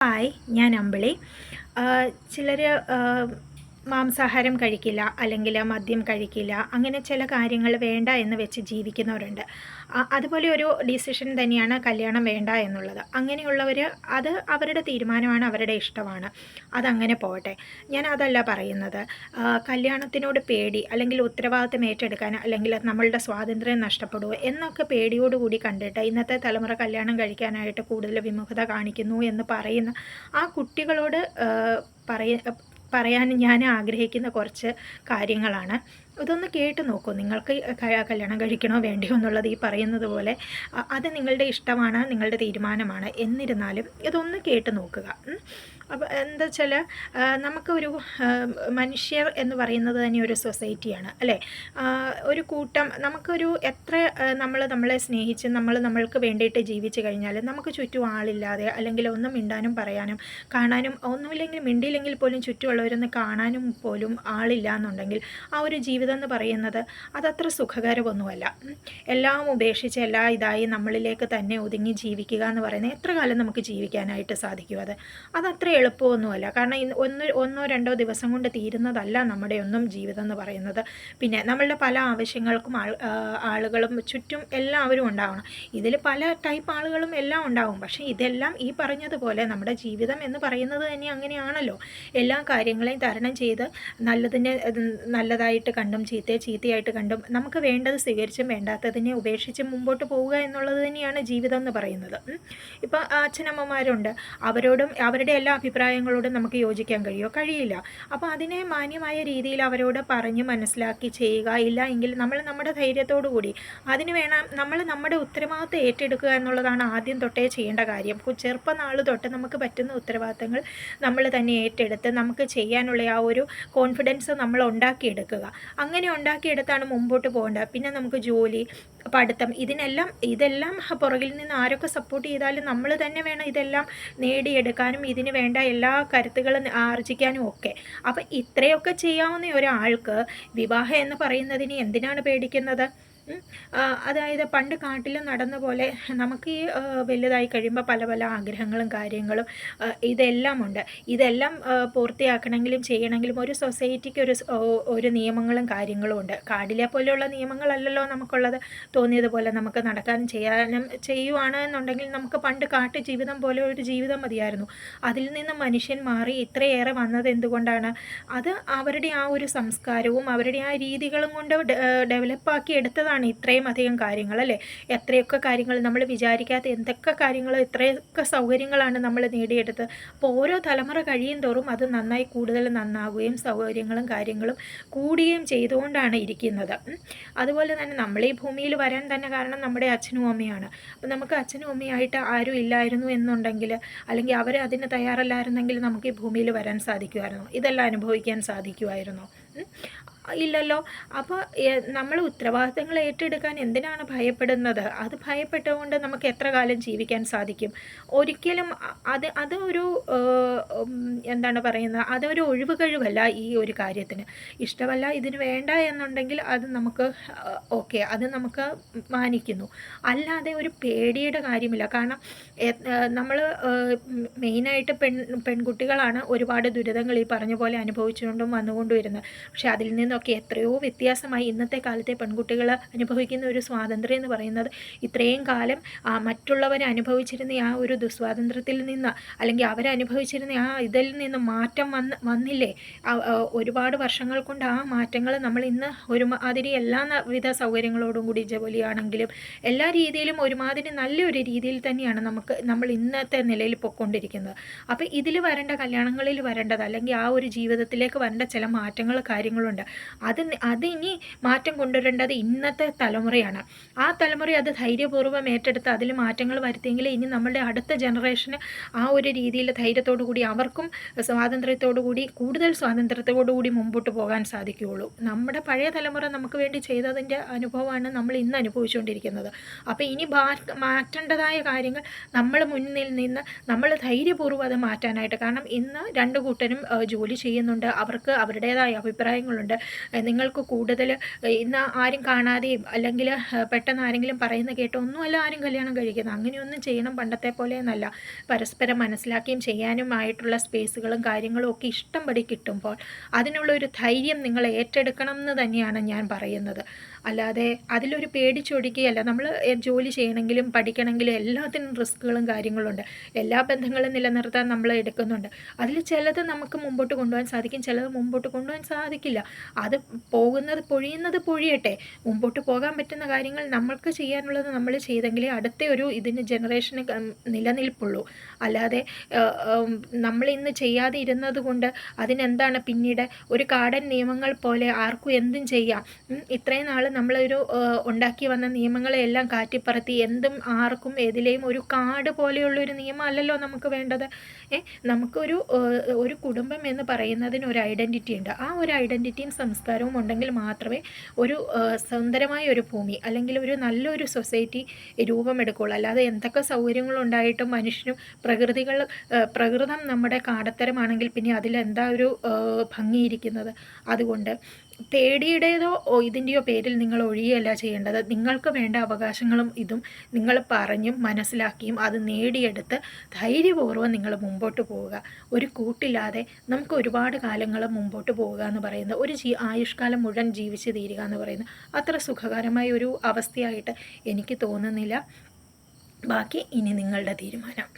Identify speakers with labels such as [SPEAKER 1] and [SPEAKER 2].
[SPEAKER 1] Hi ഞാൻ അമ്പിളി. ചിലർ മാംസാഹാരം കഴിക്കില്ല അല്ലെങ്കിൽ മദ്യം കഴിക്കില്ല അങ്ങനെ ചില കാര്യങ്ങൾ വേണ്ട എന്ന് വെച്ച് ജീവിക്കുന്നവരുണ്ട്. അതുപോലെ ഒരു ഡിസിഷൻ തന്നെയാണ് കല്യാണം വേണ്ട എന്നുള്ളത്. അങ്ങനെയുള്ളവർ അത് അവരുടെ തീരുമാനമാണ് അവരുടെ ഇഷ്ടമാണ്. അതങ്ങനെ പോകട്ടെ. ഞാൻ അതല്ല പറയുന്നത്. കല്യാണത്തിനോട് പേടി അല്ലെങ്കിൽ ഉത്തരവാദിത്തം ഏറ്റെടുക്കാൻ അല്ലെങ്കിൽ നമ്മളുടെ സ്വാതന്ത്ര്യം നഷ്ടപ്പെടുമോ എന്നൊക്കെ പേടിയോടുകൂടി കണ്ടിട്ട് ഇന്നത്തെ തലമുറ കല്യാണം കഴിക്കാനായിട്ട് കൂടുതൽ വിമുഖത കാണിക്കുന്നു എന്ന് പറയുന്ന ആ കുട്ടികളോട് പറയ പറയാൻ ഞാൻ ആഗ്രഹിക്കുന്ന കുറച്ച് കാര്യങ്ങളാണ്. ഇതൊന്ന് കേട്ട് നോക്കൂ. നിങ്ങൾക്ക് കല്യാണം കഴിക്കണോ വേണ്ടയോ എന്നുള്ളത് ഈ പറയുന്നത് പോലെ അത് നിങ്ങളുടെ ഇഷ്ടമാണ് നിങ്ങളുടെ തീരുമാനമാണ്. എന്നിരുന്നാലും ഇതൊന്ന് കേട്ട് നോക്കുക. അപ്പോൾ എന്താ വെച്ചാൽ നമുക്കൊരു മനുഷ്യർ എന്ന് പറയുന്നത് തന്നെ ഒരു സൊസൈറ്റിയാണ് അല്ലേ? ഒരു കൂട്ടം നമുക്കൊരു എത്ര നമ്മൾ നമ്മളെ സ്നേഹിച്ച് നമ്മൾ നമ്മൾക്ക് വേണ്ടിയിട്ട് ജീവിച്ചു കഴിഞ്ഞാൽ നമുക്ക് ചുറ്റും ആളില്ലാതെ അല്ലെങ്കിൽ ഒന്നും മിണ്ടാനും പറയാനും കാണാനും ഒന്നുമില്ലെങ്കിൽ മിണ്ടിയില്ലെങ്കിൽ പോലും ചുറ്റുമുള്ളവരൊന്ന് കാണാനും പോലും ആളില്ല എന്നുണ്ടെങ്കിൽ ആ ഒരു ജീവിതം എന്ന് പറയുന്നത് അതത്ര സുഖകരമൊന്നുമല്ല. എല്ലാം ഉപേക്ഷിച്ച് എല്ലാ ഇതായി നമ്മളിലേക്ക് തന്നെ ഒതുങ്ങി ജീവിക്കുക എന്ന് പറയുന്നത് എത്ര കാലം നമുക്ക് ജീവിക്കാനായിട്ട് സാധിക്കും അത്? അതത്ര എളുപ്പമൊന്നുമല്ല. കാരണം ഇന്ന് ഒന്ന് ഒന്നോ രണ്ടോ ദിവസം കൊണ്ട് തീരുന്നതല്ല നമ്മുടെ ഒന്നും ജീവിതം എന്ന് പറയുന്നത്. പിന്നെ നമ്മളുടെ പല ആവശ്യങ്ങൾക്കും ആളുകളും ചുറ്റും എല്ലാവരും ഉണ്ടാവണം. ഇതിൽ പല ടൈപ്പ് ആളുകളും എല്ലാം ഉണ്ടാവും. പക്ഷേ ഇതെല്ലാം ഈ പറഞ്ഞതുപോലെ നമ്മുടെ ജീവിതം എന്ന് പറയുന്നത് തന്നെ അങ്ങനെയാണല്ലോ. എല്ലാ കാര്യങ്ങളെയും തരണം ചെയ്ത് നല്ലതിനെ നല്ലതായിട്ട് കണ്ടും ചീത്തയെ ചീത്തയായിട്ട് കണ്ടും നമുക്ക് വേണ്ടത് സ്വീകരിച്ചും വേണ്ടാത്തതിനെ ഉപേക്ഷിച്ച് മുമ്പോട്ട് പോവുക എന്നുള്ളത് തന്നെയാണ് ജീവിതം എന്ന് പറയുന്നത്. ഇപ്പോൾ അച്ഛനമ്മമാരുണ്ട്. അവരോടും അവരുടെ എല്ലാ അഭിപ്രായങ്ങളോടും നമുക്ക് യോജിക്കാൻ കഴിയുമോ കഴിയില്ല. അപ്പോൾ അതിനെ മാന്യമായ രീതിയിൽ അവരോട് പറഞ്ഞ് മനസ്സിലാക്കി ചെയ്യുക. ഇല്ല എങ്കിൽ നമ്മൾ നമ്മുടെ ധൈര്യത്തോടു കൂടി അതിന് വേണം നമ്മൾ നമ്മുടെ ഉത്തരവാദിത്തം ഏറ്റെടുക്കുക എന്നുള്ളതാണ് ആദ്യം തൊട്ടേ ചെയ്യേണ്ട കാര്യം. ചെറുപ്പ ചെറുപ്പനാൾ തൊട്ട് നമുക്ക് പറ്റുന്ന ഉത്തരവാദിത്തങ്ങൾ നമ്മൾ തന്നെ ഏറ്റെടുത്ത് നമുക്ക് ചെയ്യാനുള്ള ആ ഒരു കോൺഫിഡൻസ് നമ്മൾ ഉണ്ടാക്കിയെടുക്കുക. അങ്ങനെ ഉണ്ടാക്കിയെടുത്താണ് മുമ്പോട്ട് പോകേണ്ടത്. പിന്നെ നമുക്ക് ജോലി പഠിത്തം ഇതിനെല്ലാം ഇതെല്ലാം പുറകിൽ നിന്ന് ആരൊക്കെ സപ്പോർട്ട് ചെയ്താലും നമ്മൾ തന്നെ വേണം ഇതെല്ലാം നേടിയെടുക്കാനും ഇതിന് വേണ്ട എല്ലാ കരുത്തുകളും ആർജിക്കാനും ഒക്കെ. അപ്പം ഇത്രയൊക്കെ ചെയ്യാവുന്ന ഒരാൾക്ക് വിവാഹം എന്ന് പറയുന്നതിന് എന്തിനാണ് പേടിക്കുന്നത്? അതായത് പണ്ട് കാട്ടിൽ നടന്ന പോലെ നമുക്ക് ഈ വലുതായി കഴിയുമ്പോൾ പല പല ആഗ്രഹങ്ങളും കാര്യങ്ങളും ഇതെല്ലാം ഉണ്ട്. ഇതെല്ലാം പൂർത്തിയാക്കണമെങ്കിലും ചെയ്യണമെങ്കിലും ഒരു സൊസൈറ്റിക്ക് ഒരു ഒരു നിയമങ്ങളും കാര്യങ്ങളും ഉണ്ട്. കാടിലെ പോലെയുള്ള നിയമങ്ങളല്ലല്ലോ നമുക്കുള്ളത്. തോന്നിയതുപോലെ നമുക്ക് നടക്കാൻ ചെയ്യാനും ചെയ്യുവാണ് എന്നുണ്ടെങ്കിൽ നമുക്ക് പണ്ട് കാട്ടു ജീവിതം പോലെ ഒരു ജീവിതം മതിയായിരുന്നു. അതിൽ നിന്ന് മനുഷ്യൻ മാറി ഇത്രയേറെ വന്നത് എന്തുകൊണ്ടാണ്? അത് അവരുടെ ആ ഒരു സംസ്കാരവും അവരുടെ ആ രീതികളും കൊണ്ട് ഡെവലപ്പാക്കി എടുത്തതാണ് ഇത്രയും അധികം കാര്യങ്ങൾ അല്ലേ? എത്രയൊക്കെ കാര്യങ്ങൾ നമ്മൾ വിചാരിക്കാത്ത എന്തൊക്കെ കാര്യങ്ങൾ ഇത്രയൊക്കെ സൗകര്യങ്ങളാണ് നമ്മൾ നേടിയെടുത്തത് അപ്പോൾ ഓരോ തലമുറ കഴിയും തോറും അത് നന്നായി കൂടുതൽ നന്നാവുകയും സൗകര്യങ്ങളും കാര്യങ്ങളും കൂടുകയും ചെയ്തുകൊണ്ടാണ് ഇരിക്കുന്നത്. അതുപോലെ തന്നെ നമ്മൾ ഈ ഭൂമിയിൽ വരാൻ തന്നെ കാരണം നമ്മുടെ അച്ഛനും അമ്മയാണ് അപ്പം നമുക്ക് അച്ഛനും അമ്മയായിട്ട് ആരും ഇല്ലായിരുന്നു എന്നുണ്ടെങ്കിൽ അല്ലെങ്കിൽ അവർ അതിന് തയ്യാറല്ലായിരുന്നെങ്കിൽ നമുക്ക് ഈ ഭൂമിയിൽ വരാൻ സാധിക്കുമായിരുന്നു. ഇതെല്ലാം അനുഭവിക്കാൻ സാധിക്കുമായിരുന്നോ? ഇല്ലല്ലോ. അപ്പോൾ നമ്മൾ ഉത്തരവാദിത്തങ്ങൾ ഏറ്റെടുക്കാൻ എന്തിനാണ് ഭയപ്പെടുന്നത്? അത് ഭയപ്പെട്ടുകൊണ്ട് നമുക്ക് എത്ര കാലം ജീവിക്കാൻ സാധിക്കും? ഒരിക്കലും അത് അത് ഒരു എന്താണ് പറയുന്നത്? അതൊരു ഒഴിവ് കഴിവല്ല ഈ ഒരു കാര്യത്തിന്. ഇഷ്ടമല്ല ഇതിന് വേണ്ട എന്നുണ്ടെങ്കിൽ അത് നമുക്ക് ഓക്കെ അത് നമുക്ക് മാനിക്കുന്നു. അല്ലാതെ ഒരു പേടിയുടെ കാര്യമില്ല. കാരണം നമ്മൾ മെയിനായിട്ട് പെൺ പെൺകുട്ടികളാണ് ഒരുപാട് ദുരിതങ്ങൾ ഈ പറഞ്ഞ പോലെ അനുഭവിച്ചുകൊണ്ടും വന്നുകൊണ്ടും പക്ഷേ അതിൽ നിന്നൊക്കെ എത്രയോ വ്യത്യാസമായി ഇന്നത്തെ കാലത്തെ പെൺകുട്ടികൾ അനുഭവിക്കുന്ന ഒരു സ്വാതന്ത്ര്യം എന്ന് പറയുന്നത് ഇത്രയും കാലം മറ്റുള്ളവർ അനുഭവിച്ചിരുന്ന ആ ഒരു ദുസ്വാതന്ത്ര്യത്തിൽ നിന്ന് അല്ലെങ്കിൽ അവരനുഭവിച്ചിരുന്ന ആ ഇതിൽ നിന്ന് മാറ്റം വന്ന് വന്നില്ലേ? ഒരുപാട് വർഷങ്ങൾ കൊണ്ട് ആ മാറ്റങ്ങൾ നമ്മൾ ഇന്ന് ഒരുമാതിരി എല്ലാ വിധ സൗകര്യങ്ങളോടും കൂടി ജോലിയാണെങ്കിലും എല്ലാ രീതിയിലും ഒരുമാതിരി നല്ലൊരു രീതിയിൽ തന്നെയാണ് നമുക്ക് നമ്മൾ ഇന്നത്തെ നിലയിൽ പൊയ്ക്കൊണ്ടിരിക്കുന്നത് അപ്പോൾ ഇതിൽ വരേണ്ട കല്യാണങ്ങളിൽ വരേണ്ടത് അല്ലെങ്കിൽ ആ ഒരു ജീവിതത്തിലേക്ക് വരേണ്ട ചില മാറ്റങ്ങൾ കാര്യങ്ങളുണ്ട്. അത് അതിനി മാറ്റം കൊണ്ടുവരേണ്ടത് ഇന്നത്തെ തലമുറയാണ്. ആ തലമുറ അത് ധൈര്യപൂർവം ഏറ്റെടുത്ത് അതിൽ മാറ്റങ്ങൾ വരുത്തിയെങ്കിൽ ഇനി നമ്മളുടെ അടുത്ത ജനറേഷന് ആ ഒരു രീതിയിൽ ധൈര്യത്തോടു കൂടി അവർക്കും സ്വാതന്ത്ര്യത്തോടു കൂടി കൂടുതൽ സ്വാതന്ത്ര്യത്തോടു കൂടി മുമ്പോട്ട് പോകാൻ സാധിക്കുകയുള്ളൂ. നമ്മുടെ പഴയ തലമുറ നമുക്ക് വേണ്ടി ചെയ്തതിന്റെ അനുഭവമാണ് നമ്മൾ ഇന്ന് അനുഭവിച്ചുകൊണ്ടിരിക്കുന്നത്. അപ്പോൾ ഇനി മാറ്റേണ്ടതായ കാര്യങ്ങൾ നമ്മൾ മുന്നിൽ നിന്ന് നമ്മൾ ധൈര്യപൂർവം അത് മാറ്റാനായിട്ട് കാരണം ഇന്ന് രണ്ട് കൂട്ടരും ജോലി ചെയ്യുന്നുണ്ട്. അവർക്ക് അവരുടേതായ അഭിപ്രായങ്ങളുണ്ട്. നിങ്ങൾക്ക് കൂടുതൽ ഇന്ന് ആരും കാണാതെയും അല്ലെങ്കിൽ പെട്ടെന്ന് ആരെങ്കിലും പറയുന്ന കേട്ടോ ഒന്നുമല്ല ആരും കല്യാണം കഴിക്കുന്നത്. അങ്ങനെയൊന്നും ചെയ്യണം പണ്ടത്തെ പോലെ എന്നല്ല. പരസ്പരം മനസ്സിലാക്കിയും ചെയ്യാനുമായിട്ടുള്ള സ്പേസുകളും കാര്യങ്ങളും ഒക്കെ ഇഷ്ടംപടി കിട്ടുമ്പോൾ അതിനുള്ള ഒരു ധൈര്യം നിങ്ങൾ ഏറ്റെടുക്കണം എന്ന് തന്നെയാണ് ഞാൻ പറയുന്നത്. അല്ലാതെ അതിലൊരു പേടിച്ചൊടിക്കുകയല്ല നമ്മൾ ജോലി ചെയ്യണമെങ്കിലും പഠിക്കണമെങ്കിലും എല്ലാത്തിനും റിസ്ക്കുകളും കാര്യങ്ങളുണ്ട്. എല്ലാ ബന്ധങ്ങളും നിലനിർത്താൻ നമ്മൾ എടുക്കുന്നുണ്ട്. അതിൽ ചിലത് നമുക്ക് മുമ്പോട്ട് കൊണ്ടുപോകാൻ സാധിക്കും. ചിലത് മുമ്പോട്ട് കൊണ്ടുപോകാൻ സാധിക്കില്ല. അത് പോകുന്നത് പൊഴിയുന്നത് പൊഴിയട്ടെ. മുമ്പോട്ട് പോകാൻ പറ്റുന്ന കാര്യങ്ങൾ നമ്മൾക്ക് ചെയ്യാനുള്ളത് നമ്മൾ ചെയ്തെങ്കിലേ അടുത്ത ഒരു ഇതിന് ജനറേഷന് നിലനിൽപ്പുള്ളൂ. അല്ലാതെ നമ്മൾ ഇന്ന് ചെയ്യാതെ ഇരുന്നത് കൊണ്ട് അതിനെന്താണ് പിന്നീട് ഒരു കാടൻ നിയമങ്ങൾ പോലെ ആർക്കും എന്തും ചെയ്യാം. ഇത്രയും നാൾ നമ്മളൊരു ഉണ്ടാക്കി വന്ന നിയമങ്ങളെയെല്ലാം കാറ്റിപ്പറത്തി എന്തും ആർക്കും ഏതിലെയും ഒരു കാട് പോലെയുള്ളൊരു നിയമമല്ലല്ലോ നമുക്ക് വേണ്ടത്. ഏ നമുക്കൊരു ഒരു കുടുംബം എന്ന് പറയുന്നതിന് ഒരു ഐഡന്റിറ്റി ഉണ്ട്. ആ ഒരു ഐഡന്റിറ്റിയും സംസ്കാരവും ഉണ്ടെങ്കിൽ മാത്രമേ ഒരു സുന്ദരമായ ഒരു ഭൂമി അല്ലെങ്കിൽ ഒരു നല്ലൊരു സൊസൈറ്റി രൂപമെടുക്കുള്ളൂ അല്ലാതെ എന്തൊക്കെ സൗകര്യങ്ങളുണ്ടായിട്ടും മനുഷ്യനും പ്രകൃതികൾ പ്രകൃതം നമ്മുടെ കാടത്തരമാണെങ്കിൽ പിന്നെ അതിലെന്താ ഒരു ഭംഗിയിരിക്കുന്നത്? അതുകൊണ്ട് പേടിയുടേതോ ഇതിന്റെയോ പേരിൽ നിങ്ങൾ ഒഴിയുകയല്ല ചെയ്യേണ്ടത്. നിങ്ങൾക്ക് വേണ്ട അവകാശങ്ങളും ഇതും നിങ്ങൾ പറഞ്ഞും മനസ്സിലാക്കിയും അത് നേടിയെടുത്ത് ധൈര്യപൂർവം നിങ്ങൾ മുമ്പോട്ട് പോവുക. ഒരു കൂട്ടില്ലാതെ നമുക്ക് ഒരുപാട് കാലങ്ങൾ മുമ്പോട്ട് പോവുക എന്ന് പറയുന്നത് ഒരു ജീ ആയുഷ്കാലം മുഴുവൻ ജീവിച്ച് തീരുക എന്ന് പറയുന്നത് അത്ര സുഖകരമായ ഒരു അവസ്ഥയായിട്ട് എനിക്ക് തോന്നുന്നില്ല. ബാക്കി ഇനി നിങ്ങളുടെ തീരുമാനം.